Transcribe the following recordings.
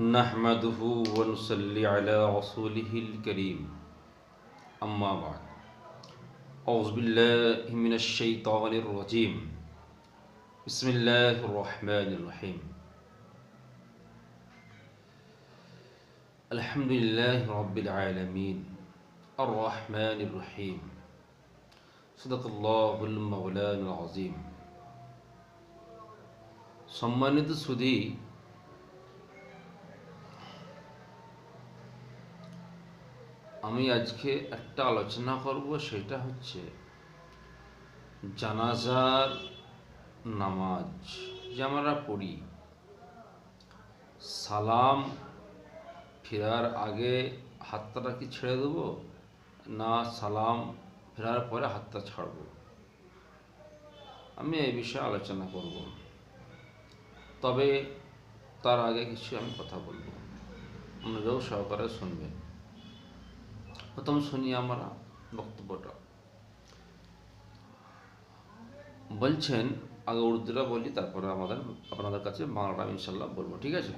نحمده ونصلي على رسوله الكريم أما بعد أعوذ بالله من الشيطان الرجيم بسم الله الرحمن الرحيم الحمد لله رب العالمين الرحمن الرحيم صدق الله المولان العظيم সম্মানিত سدي আমি আজকে একটা আলোচনা করব সেটা হচ্ছে জানাজার নামাজ যে আমরা পড়ি সালাম ফেরার আগে হাতটা কি ছেড়ে দেব না সালাম ফেরার পরে হাতটা ছাড়ব আমি এই বিষয়ে আলোচনা করব তবে তার আগে কিছু আমি কথা বলবো মনোযোগ সহকারে শুনবেন প্রথম শুনি আমরা বক্তবট বলছেন আগুড়ুদ্রা বলি তারপর আমরা আপনাদের কাছে মাররা ইনশাআল্লাহ বলবো ঠিক আছে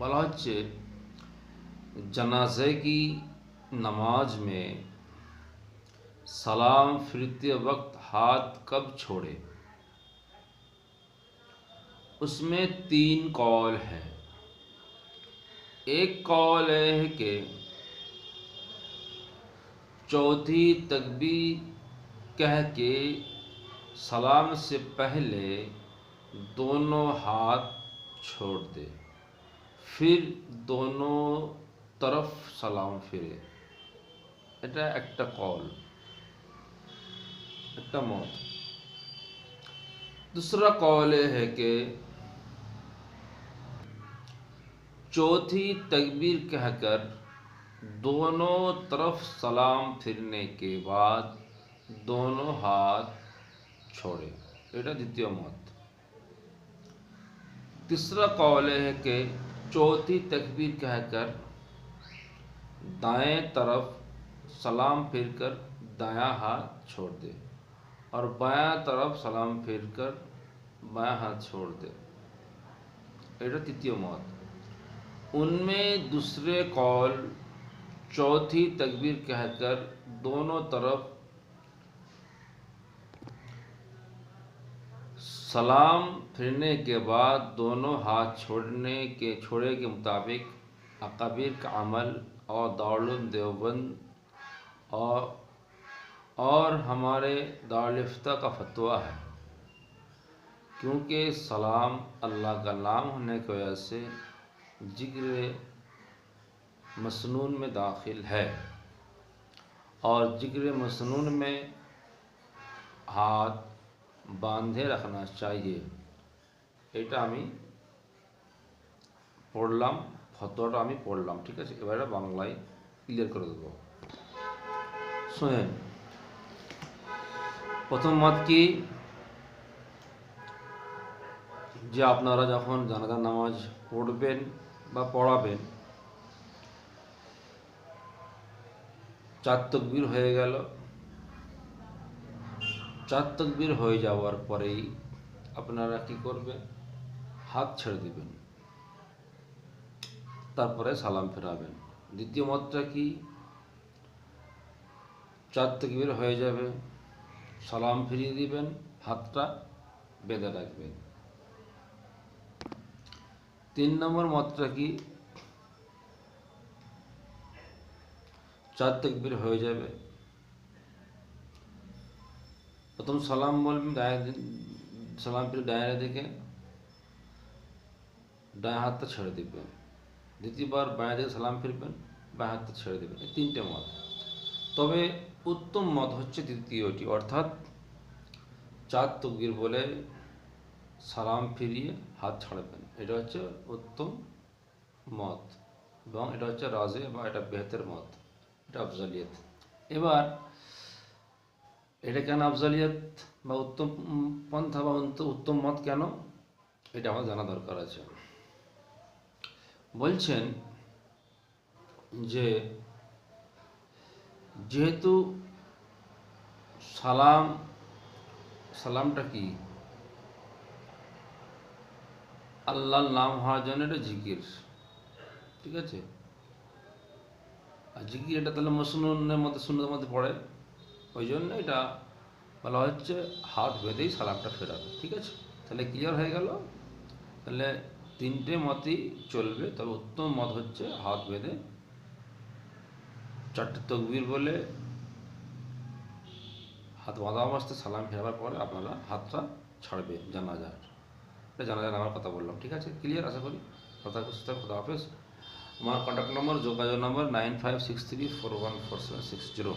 বলা হচ্ছে জানাযে কি নামাজে সালাম ফিরতিে वक्त হাত कब छोड़े उसमें तीन কল है एक कॉल है के चौथी तकबी कह के सलाम से पहले दोनों हाथ छोड़ दे फिर दोनों तरफ सलाम फिरे এটা একটা कॉल একটা मौत दूसरा कौल है कि चौथी तकबीर कहकर दोनों तरफ सलाम फिरने के बाद दोनों हाथ छोड़े एटा द्वितीय मत तीसरा कौल है कि चौथी तकबीर कहकर दाएं तरफ सलाम फिरकर दाया हाथ छोड़ दे और बायां तरफ सलाम फिरकर बायां हाथ छोड़ दे एटा तृतीय मत उनमें दूसरे कौल चौथी तकबीर कहकर दोनों तरफ सलाम फिरने के बाद दोनों हाथ छोड़ने के छोड़े के मुताबिक अकबीर का अमल और दारुल देवबंद और और हमारे दारफ्ता का फतवा है क्योंकि सलाम अल्लाह का नाम होने की वजह से जिक्र मसनून में दाखिल है और जिगर मसनून में हाथ बांधे रखना चाहिए एटा আমি পড়লাম ফটোটা আমি পড়লাম ঠিক আছে এবারে বাংলাই ক্লিয়ার করে দেব সোয়েন প্রথম মত কি যে আপনারা যখন জানাজার নামাজ পড়বেন বা পড়াবেন চার তকবির হয়ে গেল চার তকবির হয়ে যাওয়ার পরেই আপনারা কি করবেন হাত ছেড়ে দিবেন তারপরে সালাম ফেরাবেন দ্বিতীয় মতটা কি চার তকবির হয়ে যাবে সালাম ফিরিয়ে দিবেন হাতটা বেঁধে রাখবেন তিন নম্বর মতটা কি চার তেকবির হয়ে যাবে প্রথম সালাম বলবেন ডায় সালাম পেলে ডায়ারে দেখে ডায় হাতটা ছেড়ে দিবেন দ্বিতীয়বার বায়া দিকে সালাম ফিরবেন বা হাতটা ছেড়ে দেবেন এই তিনটে মত তবে উত্তম মত হচ্ছে দ্বিতীয়টি অর্থাৎ চার তকবির বলে সালাম ফিরিয়ে হাত ছাড়বেন এটা হচ্ছে উত্তম মত এবং এটা হচ্ছে রাজে বা এটা বেহতের মত এটা আফজালিয়াত এবার এটা কেন আফজালিয়াত বা উত্তম পন্থা বা উত্তম মত কেন এটা আমার জানা দরকার আছে বলছেন যে যেহেতু সালাম সালামটা কি আল্লাহর নাম হওয়ার জন্য এটা জিকির ঠিক আছে আর জিকির এটা তাহলে মসনুনের মধ্যে শূন্যের মধ্যে পড়ে ওই জন্য এটা বলা হচ্ছে হাত বেঁধেই সালামটা ফেরাবে ঠিক আছে তাহলে ক্লিয়ার হয়ে গেল তাহলে তিনটে মতই চলবে তবে উত্তম মত হচ্ছে হাত বেঁধে চারটে তকবির বলে হাত বাঁধা অবস্থায় সালাম ফেরাবার পরে আপনারা হাতটা ছাড়বে জানাজার এটা জানাজার আমার কথা বললাম ঠিক আছে ক্লিয়ার আশা করি কথা খুশি কথা হাফেজ हमारा कॉन्टैक्ट नंबर जो number nine five six three four one four seven six zero